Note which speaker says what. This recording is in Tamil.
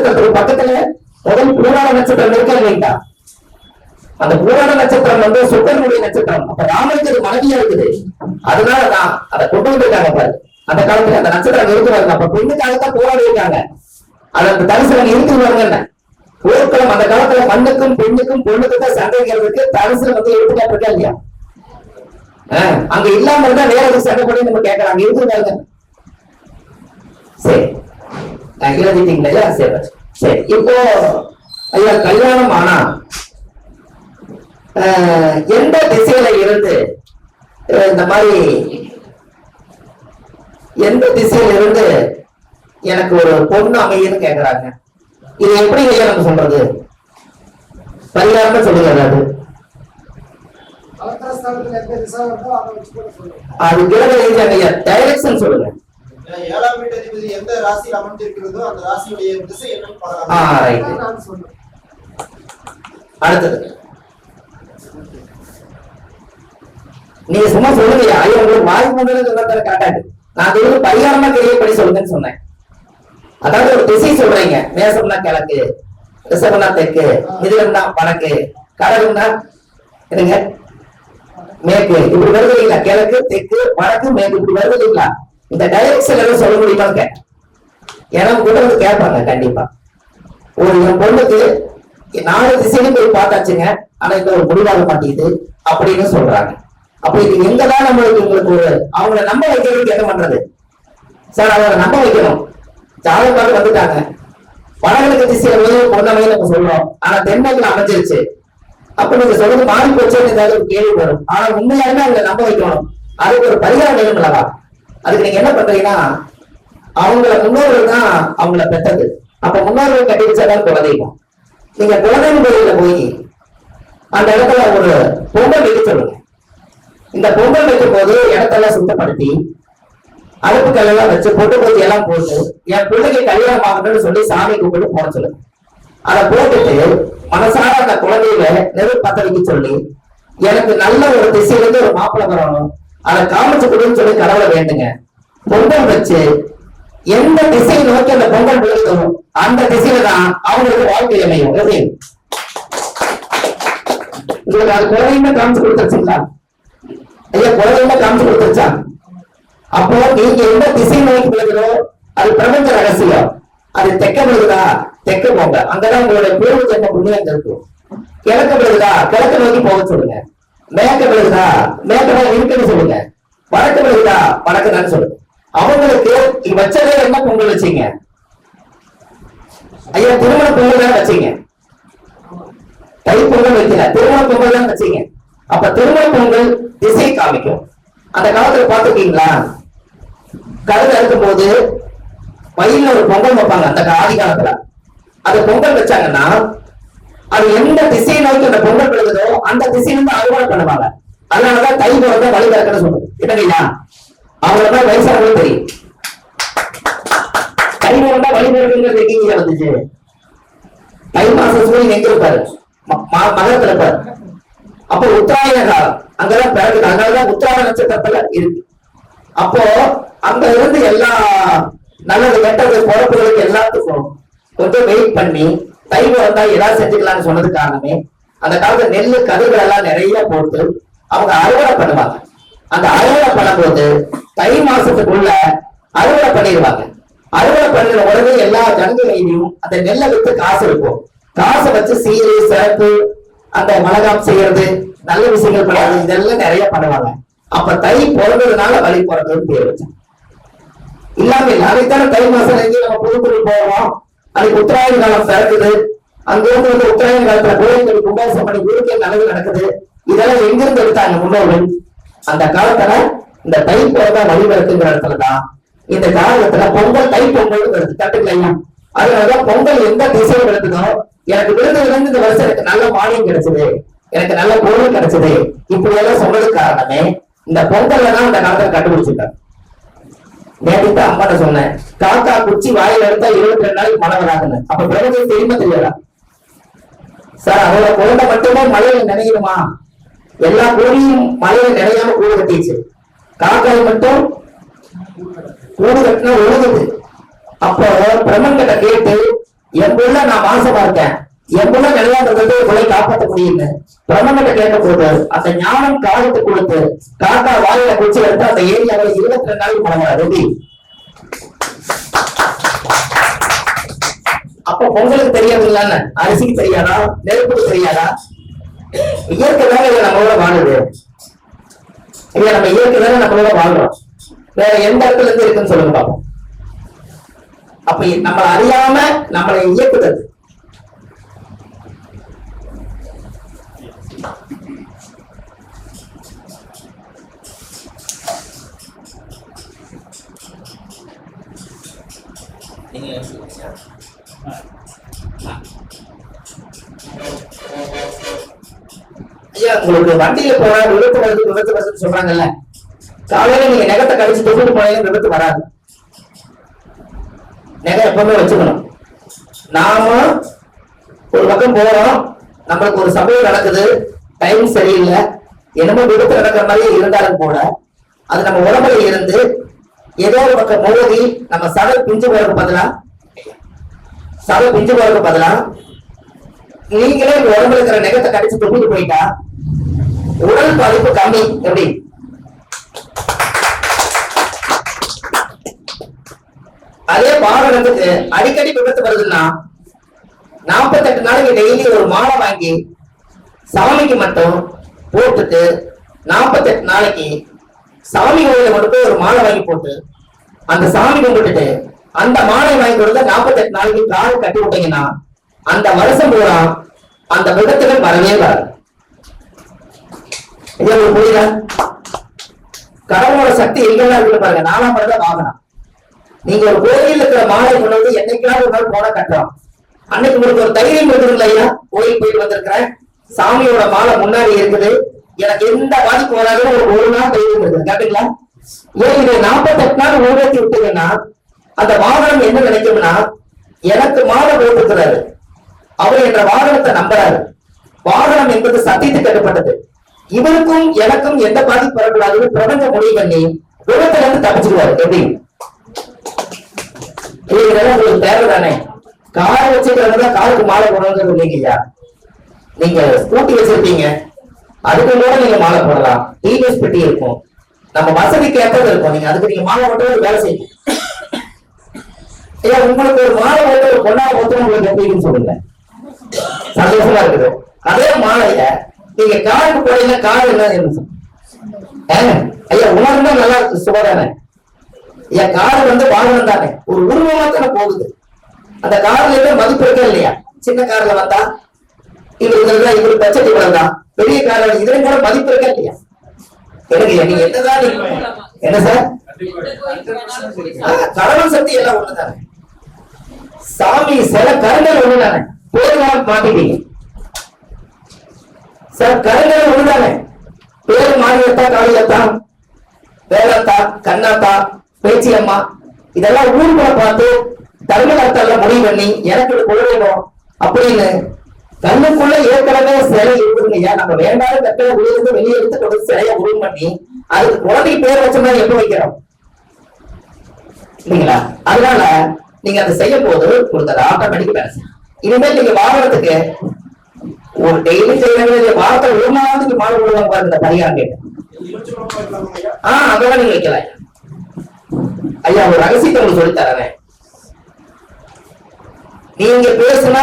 Speaker 1: நட்சத்திரத்துக்கு பக்கத்துல முதல் பூராட நட்சத்திரம் இருக்கா இல்லைங்களா? அந்த பூராட நட்சத்திரம் வந்து சுக்கரனுடைய நட்சத்திரம். அப்ப ராமனுக்கு அது மனைவியா இருக்குது. அதனால தான் அதை கொண்டு வந்திருக்காங்க பாரு. அந்த காலத்துல அந்த நட்சத்திரம் இருக்கிறாங்க அப்ப பெண்ணுக்காகத்தான் போராடி இருக்காங்க. அது அந்த தரிசனம் இருந்து வருங்க போர்க்களம் அந்த காலத்துல மண்ணுக்கும் பெண்ணுக்கும் பொண்ணுக்கும் தான் சண்டைங்கிறதுக்கு தரிசனம் வந்து எடுத்துக்காட்டிருக்கா இல்லையா? அங்க இல்லாம இருந்தா வேற எதுவும் சண்டை போட்டு நம்ம கேட்கலாம். அங்க வருங்க சரி. எழுதிட்டீங்களா ஐயா? சரி இப்போ ஐயா கல்யாணம் ஆனா எந்த திசையில இருந்து இந்த மாதிரி எந்த திசையில இருந்து எனக்கு ஒரு பொண்ணு அமையுன்னு கேக்குறாங்க. இது எப்படி ஐயா நம்ம சொல்றது? பரிகாரமா சொல்லுங்க அது.
Speaker 2: அதை
Speaker 1: கிரக டைரக்ஷன் சொல்லுங்க.
Speaker 3: ஏழாம் வீட்டு அதிபதி எந்த ராசியில் அமர்ந்திருக்கிறதோ அந்த ராசியுடைய திசை என்னன்னு
Speaker 1: அடுத்தது. நீங்க சும்மா சொல்லுங்க ஐயா உங்களுக்கு வாய்ப்பு முன்னே காட்டாது நான் இது வந்து பரிகாரமா தெரியப்படி சொல்லுங்கன்னு சொன்னேன். அதாவது ஒரு திசை சொல்றீங்க. மேசம்னா கிழக்கு ரிசவம்னா தெற்கு மிதுகம்னா வடக்கு கடலும்னா என்னங்க? மேற்கு. இப்படி வருது இல்லைங்களா? கிழக்கு தெற்கு வடக்கு மேற்கு. இப்படி வருது இல்லைங்களா? இந்த டைரக்ஷன் எல்லாம் சொல்ல முடியுமா கேட்டேன் கூட வந்து கேட்பாங்க கண்டிப்பா. ஒரு என் பொண்ணுக்கு நாலு திசையிலும் போய் பார்த்தாச்சுங்க ஆனா இந்த ஒரு முடிவாக மாட்டேங்குது அப்படின்னு சொல்றாங்க. அப்ப இது எங்கதான் நம்மளுக்கு உங்களுக்கு ஒரு அவங்கள நம்ப வைக்கிறதுக்கு என்ன பண்றது? சார் அவங்கள நம்ப வைக்கணும். ஜாதகம் பார்த்து வந்துட்டாங்க. வடகிழக்கு திசையில போய் நம்ம சொல்றோம். ஆனா தென்மேற்குல அமைஞ்சிருச்சு. அப்ப நீங்க சொல்றது மாறி போச்சுன்னு ஏதாவது ஒரு கேள்வி வரும். ஆனா உண்மையாலுமே அவங்களை நம்ப வைக்கணும். அதுக்கு ஒரு பரிகாரம் வேணும் இல்லவா அதுக்கு நீங்க என்ன பண்றீங்கன்னா அவங்கள முன்னோர்கள் தான் அவங்கள பெற்றது. அப்ப முன்னோர்கள் கட்டி வச்சாதான் குலதெய்வம். நீங்க குலதெய்வம் கோயில போய் அந்த இடத்துல ஒரு பொங்கல் வைக்க சொல்லுங்க. இந்த பொங்கல் வைக்கும் போது இடத்தெல்லாம் சுத்தப்படுத்தி அடுப்பு கல்லெல்லாம் வச்சு பொட்டு பூச்சி எல்லாம் போட்டு என் பிள்ளைக்கு கல்யாணம் ஆகணும்னு சொல்லி சாமி கும்பிட்டு போட சொல்லுங்க. அதை போட்டுட்டு மனசார அந்த குழந்தையில நெருப்பு பத்த வைக்க சொல்லி எனக்கு நல்ல ஒரு திசையிலிருந்து ஒரு மாப்பிள்ளை வரணும். அதை காமிச்சு கொடுன்னு சொல்லி கடவுளை வேண்டுங்க. பொங்கல் வச்சு எந்த திசையை நோக்கி அந்த பொங்கல் விழுதோ அந்த திசையில தான் அவங்களுக்கு வாழ்க்கை அமையும். உங்களுக்கு அது காமிச்சு கொடுத்துருச்சுங்களா? ஐயா குழந்தைங்க காமிச்சு கொடுத்துருச்சா? அப்போ நீங்க எந்த திசை நோக்கி விழுகிறோ அது பிரபஞ்ச ரகசியம். அது தெக்க விழுகுதா? தெக்க போங்க. அங்கதான் உங்களுடைய பூர்வ ஜென்ம புண்ணியம் இருக்கும் கிழக்கு விழுகுதா? கிழக்கு நோக்கி போக சொல்லுங்க. மேற்க விழுகுதா மேற்க இருக்குன்னு சொல்லுங்க. வடக்கு விழுகுதா வடக்குதான் சொல்லுங்க. அவங்களுக்கு இங்க வச்சதே என்ன பொங்கல் வச்சீங்க? ஐயா திருமண பொங்கல் தான் வச்சீங்க? தை பொங்கல் வைக்கல. திருமண பொங்கல் தான் வச்சீங்க. அப்ப திருமண பொங்கல் திசை காமிக்கும். அந்த காலத்துல பாத்துருக்கீங்களா கழுத இருக்கும் போது வயல்ல ஒரு பொங்கல் வைப்பாங்க. அந்த ஆதி காலத்துல. அந்த பொங்கல் வச்சாங்கன்னா அது எந்த திசையை நோக்கி அந்த பொங்கல் விழுகுதோ அந்த திசையிலிருந்து அறுவடை பண்ணுவாங்க. அதனாலதான் தை பிறந்த வழி பிறக்கன்னு சொல்லுது இல்லைங்களா அவங்களதான் வயசானவங்களும் தெரியும். தை பிறந்தா வழி பிறக்குங்கிறது எங்கேங்க வந்துச்சு தை மாசம் சூரியன் எங்க இருப்பாரு? ம- மகரத்துல இருப்பாரு. அப்போ உத்தராயண காலம். அங்கதான் பிறகுது அதனாலதான் உத்தராயண நட்சத்திரத்துல இருக்கு. அப்போ அங்க இருந்து எல்லா நல்லது கெட்டது பொறுப்புகளுக்கு எல்லாத்துக்கும் கொஞ்சம் வெயிட் பண்ணி தை வந்தா ஏதாவது செஞ்சுக்கலாம்னு சொன்னது காரணமே அந்த காலத்துல நெல்லு கதிர்கள் எல்லாம் நிறைய போட்டு அவங்க அறுவடை பண்ணுவாங்க. அந்த அறுவடை பண்ணும்போது தை மாசத்துக்குள்ள அறுவடை பண்ணிடுவாங்க. அறுவடை பண்ணுற உடனே எல்லா ஜனங்களையும் அந்த நெல்லை வித்து காசு இருக்கும். காசை வச்சு சீரு சிறப்பு அந்த மலகாம் செய்யறது நல்ல விஷயங்கள் பண்ணாது இதெல்லாம் நிறைய பண்ணுவாங்க. அப்ப தை பிறந்ததுனால வழி பிறந்ததுன்னு பேர் வச்சேன் இல்லாம இல்லை தை மாசம் நம்ம புதுக்குடி போவோம். அதுக்கு உத்தராயண காலம் பிறக்குது. அங்கிருந்து வந்து உத்தராயண காலத்துல கோயில்கள் கும்பாசம் பண்ணி குருக்கள் நல்லது நடக்குது. இதெல்லாம் எங்கிருந்து எடுத்தாங்க முன்னோர்கள்? அந்த காலத்துல இந்த தை பிறந்தா வழி இடத்துலதான் இந்த காலத்துல பொங்கல் தை பொங்கல் வருது தட்டுக்கலையா அதனாலதான் பொங்கல் எந்த திசையில் விழுந்ததோ எனக்கு விழுந்ததுல இருந்து இந்த வருஷம் எனக்கு நல்ல மானியம் கிடைச்சது. எனக்கு நல்ல பொருள் கிடைச்சது. இப்படி எல்லாம் சொன்னது காரணமே இந்த பொங்கல்ல தான் அந்த காலத்துல கண்டுபிடிச்சிருக்காங்க. நேற்று அம்மாட்ட சொன்னேன். காக்கா குச்சி வாயில எடுத்தா இருபத்தி ரெண்டு நாளைக்கு மழை வராதுன்னு. அப்ப பிரபஞ்சம் தெரியுமா தெரியாதா? சார் அவரோட குழந்தை மட்டுமே மழையில நினைக்கணுமா? எல்லா கோழியும் மழையில நினையாம கூடு கட்டிச்சு காக்காய் மட்டும் கூடு கட்டினா ஒழுகுது. அப்போ பிரம்மன் கிட்ட கேட்டு என் புள்ள நான் மாசமா இருக்கேன். எவ்வளவு புள்ள உங்களை காப்பாற்ற முடியல பிரம்மகிட்ட கேட்ட போது அந்த ஞானம் காலத்து கொடுத்து காக்கா வாயில குச்சி எடுத்து அந்த ஏரியாவில் இருபத்தி ரெண்டு நாளைக்கு பழகிறார் அப்ப பொங்கலுக்கு தெரியாதுங்களான்னு அரிசிக்கு தெரியாதா? நெருப்புக்கு தெரியாதா? இயற்கை தானே இதை நம்மளோட வாழுது இல்ல நம்ம இயற்கை தானே நம்மளோட வாழ்றோம். வேற எந்த இடத்துல இருந்து இருக்குன்னு சொல்லுங்க பாப்போம். அப்ப நம்ம அறியாம நம்மளை இயக்குது நீங்க ஐயா உங்களுக்கு வண்டியில போற விபத்து வருது விபத்து வருதுன்னு சொல்றாங்கல்ல. காலையில நீங்க நகத்தை கழிச்சு தொகுத்து போனீங்க விபத்து வராது. நெகை எப்பவுமே வச்சுக்கணும். நாம ஒரு பக்கம் போறோம் நம்மளுக்கு ஒரு சம்பவம் நடக்குது டைம் சரியில்லை. என்னமோ விபத்து நடக்கிற மாதிரியே இருந்தாலும் கூட அது நம்ம உடம்புல இருந்து ஏதோ ஒரு பக்கம் மோதி நம்ம சதல் பிஞ்சு போறதுக்கு பதிலா? சதல் பிஞ்சு போறதுக்கு பதிலா? நீங்களே உங்க உடம்புல இருக்கிற நெகத்தை கடிச்சு தொங்கிட்டு போயிட்டா? உடல் பாதிப்பு கம்மி. எப்படி? அதே வாகனத்துக்கு அடிக்கடி விபத்து வருதுன்னா நாற்பத்தெட்டு நாளைக்கு டெய்லி ஒரு மாலை வாங்கி சாமிக்கு மட்டும் போட்டுட்டு நாற்பத்தெட்டு நாளைக்கு சாமி கோயில மட்டும் போய் ஒரு மாலை வாங்கி போட்டு அந்த சாமி கும்பிட்டுட்டு அந்த மாலை வாங்கி கொடுத்து நாற்பத்தெட்டு நாளைக்கு கால் கட்டி விட்டீங்கன்னா அந்த வருஷம் பூரா அந்த விபத்துகள் வரவே வராது. இது உங்களுக்கு கடவுளோட சக்தி எங்கெல்லாம் இருக்கு பாருங்க. நாலாம் படத்தை வாங்கலாம் நீங்க ஒரு கோயில் இருக்கிற மாலை கொண்டு வந்து என்னைக்காவது ஒரு நாள் போன கட்டலாம். அன்னைக்கு உங்களுக்கு ஒரு தைரியம் இருக்குதுல்ல ஐயா? கோயில் போயிட்டு வந்திருக்கிறேன். சாமியோட மாலை முன்னாடி இருக்குது. எனக்கு எந்த பாதிப்பு வராதுன்னு ஒரு ஒரு நாள் தைரியம் இருக்குது கேட்டீங்களா? இது நாற்பத்தெட்டு நாள் ஊழத்தி விட்டீங்கன்னா அந்த வாகனம் என்ன நினைக்கும்னா எனக்கு மாலை போட்டுக்கிறாரு அவர் என்ற வாகனத்தை நம்புறாரு. வாகனம் என்பது சத்தியத்துக்கு கட்டுப்பட்டது. இவருக்கும் எனக்கும் எந்த பாதிப்பு வரக்கூடாதுன்னு பிரபஞ்ச முடிவு பண்ணி விபத்துல இருந்து தப்பிச்சுக்குவாரு எப்படி? இது தேவை உங்களுக்கு தேவைதானே கார் வச்சுக்கிறவங்க காருக்கு மாலை போடணுங்கிறது இல்லைங்கய்யா நீங்க ஸ்கூட்டி வச்சிருப்பீங்க. அதுக்கு கூட நீங்க மாலை போடலாம். டிவிஎஸ் பெட்டி இருக்கும். நம்ம வசதிக்கு ஏற்றது இருக்கும். நீங்க அதுக்கு நீங்க மாலை மட்டும் ஒரு வேலை செய்யுங்க ஐயா உங்களுக்கு ஒரு மாலை மட்டும் ஒரு பொண்ணா போட்டு உங்களுக்கு எப்படின்னு சொல்லுங்க. சந்தோஷமா இருக்குது. அதே மாலைய நீங்க காருக்கு போறீங்க கார் என்ன என்ன ஐயா உணர்ந்தா நல்லா இருக்கு சுபதானே ஐயா கார் வந்து வாகனம் தானே. ஒரு உருவமா தானே போகுது. அந்த கார்ல இருந்து மதிப்பு இருக்கா இல்லையா? சின்ன கார்ல வந்தா இவரு இதெல்லாம் இவரு பட்ஜெட் இவ்வளவு தான் பெரிய கார்ல இதுல கூட மதிப்பு இருக்கா இல்லையா? எனக்கு நீங்க என்னதான் என்ன சார்? கடவுள் சக்தி எல்லாம் ஒண்ணுதானே? சாமி சில கருங்கள் ஒண்ணுதானே? பேர் மாட்டிட்டீங்க. சார் கருங்கள் ஒண்ணுதானே? பேர் மாநிலத்தா காளியத்தா வேலத்தா கண்ணாத்தா பேச்சியம்மா இதெல்லாம் ஊர்களை பார்த்து தர்மகர்த்தால முடிவு பண்ணி எனக்கு வேணும் அப்படின்னு கண்ணுக்குள்ள ஏற்கனவே சிலை இருக்குதுங்க ஐயா. நம்ம வேண்டாத கட்டளை உள்ளிருந்து வெளியே எடுத்து கொண்டு சிலையை உருவம் பண்ணி அதுக்கு குழந்தைக்கு பேர் வச்சோம்னா எப்ப வைக்கிறோம்? இல்லைங்களா? அதனால நீங்க அதை செய்யும் போது உங்களுக்கு ஆட்டோமேட்டிக் பேச இனிமேல் நீங்க வாகனத்துக்கு ஒரு டெய்லி செய்யறது வாரத்தை ஒரு மாதத்துக்கு மாலை விடுவாங்க பாருங்க இந்த பரிகாரம் கேட்டு. ஆஹ் அதெல்லாம் நீங்க வைக்கலாம். ஐயா ஒரு ரகசியத்தை உங்களுக்கு சொல்லித் தரேன். நீங்க பேசுனா